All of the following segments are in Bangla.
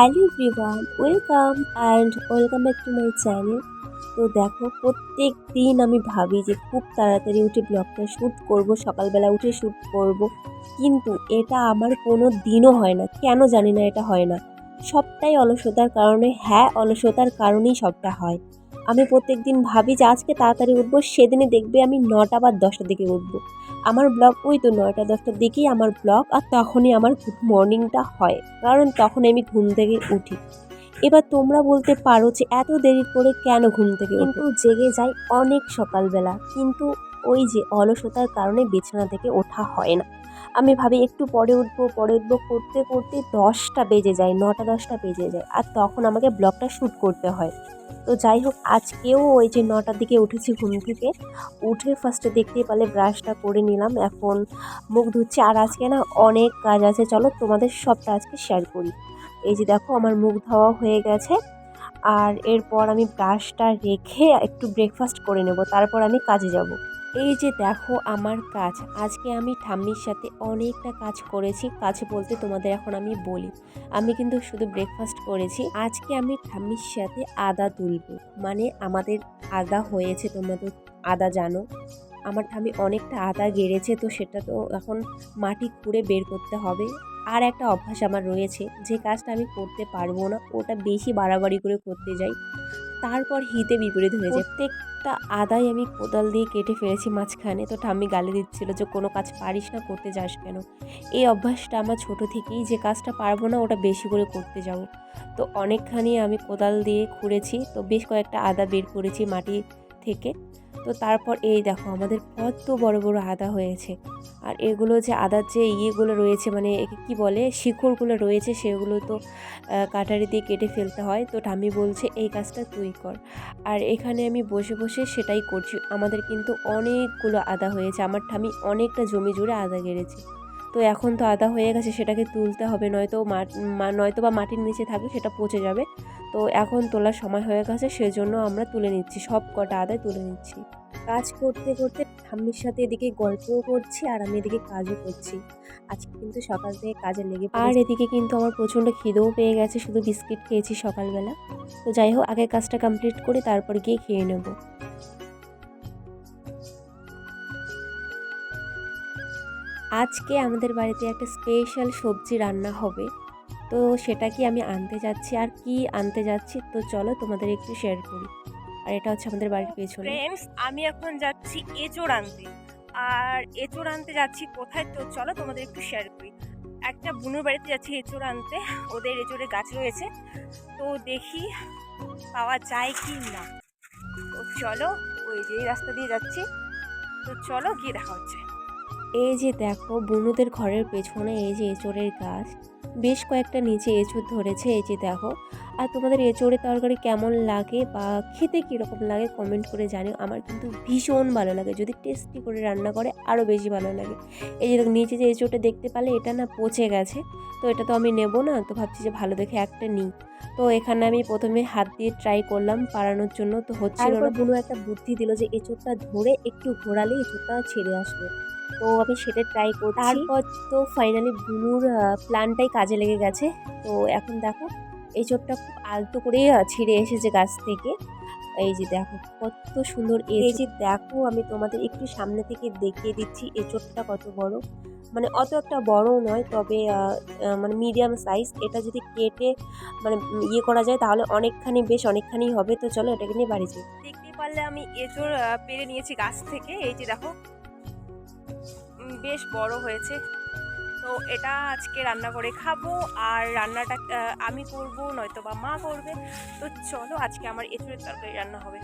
Hello everyone, welcome and welcome back to my channel. তো দেখো, প্রত্যেক দিন আমি ভাবি যে খুব তাড়াতাড়ি উঠে ব্লগটা শ্যুট করব, সকালবেলা উঠে শ্যুট করব। কিন্তু এটা আমার কোনো দিনও হয় না, কেন জানি না এটা হয় না। সবটাই অলসতার কারণে হ্যাঁ অলসতার কারণেই সবটা হয়। আমি প্রত্যেক দিন ভাবি যে আজকে তাড়াতাড়ি উঠবো সেদিনে দেখবে আমি নটা বা দশটার দিকে উঠবো। আমার ব্লগ, ওই তো নয়টা, দশটার দিকেই আমার ব্লগ, আর তখনই আমার গুড মর্নিংটা হয়, কারণ তখন আমি ঘুম থেকে উঠি। এবার তোমরা বলতে পারো যে এত দেরি করে কেন ঘুম থেকে কিন্তু জেগে যাই অনেক সকালবেলা, কিন্তু ওই যে অলসতার কারণে বিছানা থেকে ওঠা হয় না। আমি ভাবি একটু পরে উঠবো পরে উঠবো। করতে করতে দশটা বেজে যায়, নটা, দশটা বেজে যায়। আর তখন আমাকে ব্লগটা শ্যুট করতে হয়। তো যাই হোক, আজকেও ওই যে নটার দিকে উঠেছি ঘুম থেকে। উঠে ফার্স্টে দেখতেই পারলে ব্রাশটা করে নিলাম। এখন মুখ ধুচ্ছি। আর আজকে না অনেক কাজ আছে। চলো তোমাদের সবটা আজকে শেয়ার করি। এই যে দেখো, আমার মুখ ধোয়া হয়ে গেছে। আর এরপর আমি ব্রাশটা রেখে একটু ব্রেকফাস্ট করে নেব। তারপর আমি কাজে যাব। এই যে দেখো আমার কাজ, আজকে আমি ঠাম্মির সাথে অনেকটা কাজ করেছি। কাজ বলতে তোমাদের এখন আমি বলি। আমি কিন্তু শুধু ব্রেকফাস্ট করেছি। আজকে আমি ঠাম্মির সাথে আদা তুলবো। মানে আমাদের আদা হয়েছে তোমাদের আদা জানো। আমার ঠাম্মি অনেকটা আদা গেড়েছে, তো সেটা তো এখন মাটি খুঁড়ে বের করতে হবে। আর একটা অভ্যাস আমার রয়েছে, যে কাজটা আমি করতে পারব না, ওটা বেশি বাড়াবাড়ি করে করতে যাই, তারপর হিতে বিপরীত হয়ে যায়। প্রত্যেকটা আদাই আমি কোদাল দিয়ে কেটে ফেলেছি মাঝখানে। তো ঠাম্মি গালি দিচ্ছিল যে, কোনো কাজ পারিস না, করতে যাস কেন? এই অভ্যাসটা আমার ছোট থেকেই যে কাজটা পারব না, ওটা বেশি করে করতে যাব। তো অনেকখানি আমি কোদাল দিয়ে খুঁড়েছি। তো বেশ কয়েকটা আদা বের করেছি মাটি থেকে। তো তারপর এই দেখো, আমাদের কত বড় বড় আদা হয়েছে। আর এগুলো যে আদার যে ইয়েগুলো রয়েছে মানে একে কী বলে, শিকড়গুলো রয়েছে, সেগুলো তো কাটারি দিয়ে কেটে ফেলতে হয়। তো ঠামি বলছে, এই কাজটা তুই কর। আর এখানে আমি বসে বসে সেটাই করছি। আমাদের কিন্তু অনেকগুলো আদা হয়েছে। আমার ঠামি অনেকটা জমি জুড়ে আদা গেড়েছে। তো এখন তো আদা হয়ে গেছে, সেটাকে তুলতে হবে। নয়তো নয়তো বা মাটির নিচে থাকবে, সেটা পচে যাবে। তো এখন তোলার সময় হয়ে গেছে, সেজন্য আমরা তুলে নিচ্ছি, সব কটা আদায় তুলে নিচ্ছি। কাজ করতে করতে ঠাম্মির সাথে এদিকে গল্পও করছি আর আমি এদিকে কাজও করছি। আজকে কিন্তু সকাল থেকে কাজে লেগে আর এদিকে কিন্তু আমার প্রচণ্ড খিদেও পেয়ে গেছে, শুধু বিস্কিট খেয়েছি সকালবেলা। তো যাই হোক, আগে কাজটা কমপ্লিট করে তারপর গিয়ে খেয়ে নেব। আজকে আমাদের বাড়িতে একটা স্পেশাল সবজি রান্না হবে। তো সেটা কি আমি আনতে যাচ্ছি? আর কি আনতে যাচ্ছি? তো চলো তোমাদের একটু শেয়ার করি। আর এটা হচ্ছে আমাদের বাড়ির পেছনে। ফ্রেন্ডস আমি এখন যাচ্ছি এঁচোড় আনতে। আর এঁচোড় আনতে যাচ্ছি কোথায়? তো চলো তোমাদের একটু শেয়ার করি। একটা বুনুর বাড়িতে যাচ্ছি এঁচোড় আনতে। ওদের এঁচোড়ের গাছ রয়েছে। তো দেখি পাওয়া যায় কি না। তো চলো ওই যে রাস্তা দিয়ে যাচ্ছি। তো চলো গিয়ে দেখা হচ্ছে। এই যে দেখো বুনুদের ঘরের পেছনে এই যে এঁচড়ের গাছ বেশ কয়েকটা নিচে এঁচড় ধরেছে এই যে দেখো। আর তোমাদের এঁচড়ের তরকারি কেমন লাগে বা খেতে কীরকম লাগে কমেন্ট করে জানিও। আমার কিন্তু ভীষণ ভালো লাগে যদি টেস্টি করে রান্না করে আরও বেশি ভালো লাগে। এই যে দেখো নিচে যে এঁচড়টা দেখতে পালে এটা না পচে গেছে তো এটা তো আমি নেব না তো ভাবছি যে ভালো দেখে একটা নিই। তো এখানে আমি প্রথমে হাত দিয়ে ট্রাই করলাম পাড়ানোর জন্য তো হচ্ছিল না। বুনু একটা বুদ্ধি দিল যে এঁচড়টা ধরে একটু ঘোরালে এঁচড়টা ছেড়ে আসবে। তো আমি সেটা ট্রাই করছি। তারপর তো ফাইনালি বুনুর প্ল্যানটাই কাজে লেগে গেছে। তো এখন দেখো এই চোটটা খুব আলতো করে আহ, ছিঁড়ে এসেছে গাছ থেকে। এই যে দেখো কত সুন্দর এই যে দেখো আমি তোমাদের একটু সামনে থেকে দেখিয়ে দিচ্ছি এঁচোড়টা কত বড়। মানে অত একটা বড় নয় তবে মানে মিডিয়াম সাইজ এটা যদি কেটে মানে ইয়ে করা যায় তাহলে অনেকখানি বেশ অনেকখানি হবে। তো চলো এটাকে নিয়ে বাড়ি যাই। দেখতে পারলে আমি এঁচোড় পেরে নিয়েছি গাছ থেকে। এই যে দেখো বেশ বড় হয়েছে। তো এটা আজকে রান্না করে খাব আর রান্নাটা আমি করব নয়তো বা মা করবে। তো চলো আজকে আমার এঁচোড়ের তরকারি রান্না হবে।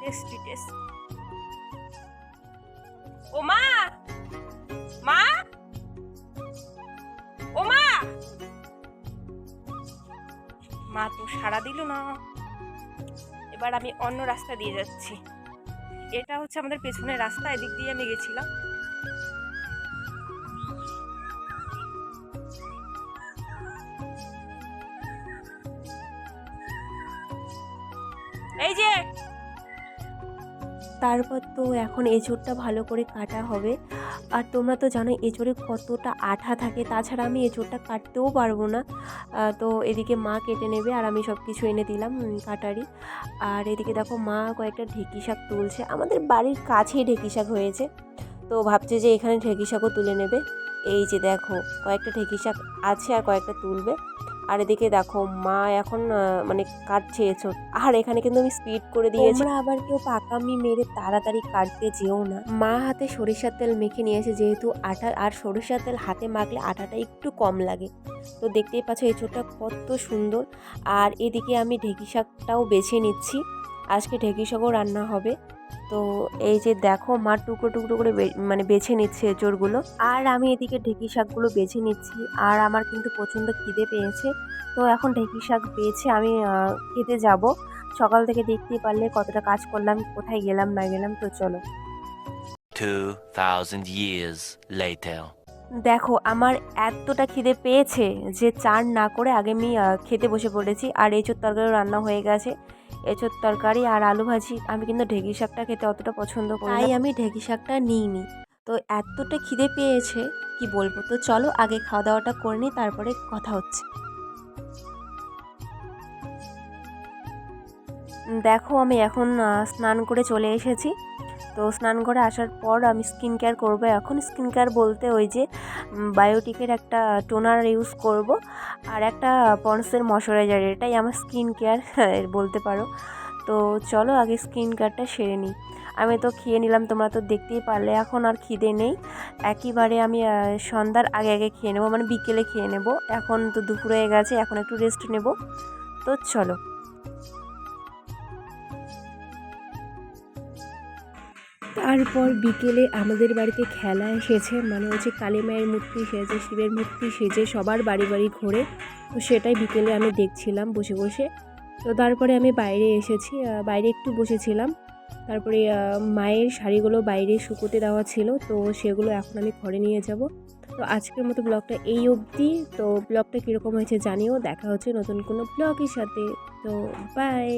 Tasty, test. ও মা! মা! ও মা! মা তো সারা দিল না। এবার আমি অন্য রাস্তা দিয়ে যাচ্ছি। এটা হচ্ছে আমাদের পেছনের রাস্তা, এদিক দিয়ে আমি গেছিলাম। এই যে। তারপর তো এখন এঁচোড়টা ভালো করে কাটা হবে। আর তোমরা তো জানো এঁচোড়ে কতটা আঠা থাকে, তাছাড়া আমি এঁচোড়টা কাটতেও পারব না। তো এদিকে মা কেটে নেবে আর আমি সব কিছু এনে দিলাম কাটারি। আর এদিকে দেখো মা কয়েকটা ঢেঁকি শাক তুলছে। আমাদের বাড়ির কাছেই ঢেঁকি শাক হয়েছে। তো ভাবছে যে এখানে ঢেঁকি শাকও তুলে নেবে। এই যে দেখো, কয়েকটা ঢেঁকি শাক আছে আর কয়েকটা তুলবে। আর এদিকে দেখো, মা এখন মানে কাটছে এঁচোড় আর এখানে কিন্তু আমি স্পিড করে দিয়েছি। তোমরা আবার কেউ পাকামি মেরে তাড়াতাড়ি কাটতে যেও না। মা হাতে সরিষার তেল মেখে নিয়েছে যেহেতু আটা, আর সরিষার তেল হাতে মাখলে আটাটা একটু কম লাগে। তো দেখতেই পাচ্ছ এঁচোড়টা কত সুন্দর। আর এদিকে আমি ঢেঁকি শাকটাও বেছে নিচ্ছি। আজকে ঢেঁকি শাকও রান্না হবে। তো এই যে দেখো মা টুকরো টুকরো করে মানে বেছে নিচ্ছে এঁচড়গুলো। আর আমি এদিকে ঢেঁকি শাকগুলো বেছে নিচ্ছি। আর আমার কিন্তু প্রচণ্ড খিদে পেয়েছে। তো এখন ঢেঁকি শাক পেয়েছে আমি খেতে যাব। সকাল থেকে দেখতে পারলে কতটা কাজ করলাম কোথায় গেলাম না গেলাম তো চলো। 2,000 years later. দেখো আমার এতটা খিদে পেয়েছে যে চার না করে আগে আমি খেতে বসে পড়েছি। আর এঁচোর তরকারি রান্না হয়ে গেছে। এঁচোর তরকারি আর আলু ভাজি আমি কিন্তু ঢেঁকি শাকটা খেতে অতটা পছন্দ করি তাই আমি ঢেঁকি শাকটা নিইনি। তো এতটা খিদে পেয়েছে কি বলব? তো চলো আগে খাওয়া দাওয়াটা করে নিই তারপরে কথা হচ্ছে। দেখো আমি এখন স্নান করে চলে এসেছি। তো স্নান করে আসার পর আমি স্কিন কেয়ার করব। এখন স্কিন কেয়ার বলতে ওই যে বায়োটিকের একটা টোনার ইউজ করব আর একটা পন্সের ময়শ্চারাইজার এটাই আমার স্কিন কেয়ার বলতে পারো। তো চলো আগে স্কিন কেয়ারটা সেরে নিই। আমি তো খেয়ে নিলাম, তোমরা তো দেখতেই পারলে, এখন আর খিদে নেই। একইবারে আমি সন্ধ্যার আগে আগে খেয়ে নেব মানে বিকেলে খেয়ে নেব। এখন তো দুপুর হয়ে গেছে, এখন একটু রেস্ট নেব। তো চলো। তারপর বিকেলে আমাদের বাড়িতে খেলা এসেছে মানে হচ্ছে কালী মায়ের মূর্তি সেজে, শিবের মূর্তি সেজে সবার বাড়ি বাড়ি ঘোরে। তো সেটাই বিকেলে আমি দেখছিলাম বসে বসে। তো তারপরে আমি বাইরে এসেছি বাইরে একটু বসেছিলাম। তারপরে মায়ের শাড়িগুলো বাইরে শুকোতে দেওয়া ছিল, তো সেগুলো এখন আমি ঘরে নিয়ে যাব। তো আজকের মতো ব্লগটা এই অবধি। তো ব্লগটা কীরকম হয়েছে জানিও, দেখা হচ্ছে নতুন কোনো ব্লগের সাথে। তো বাই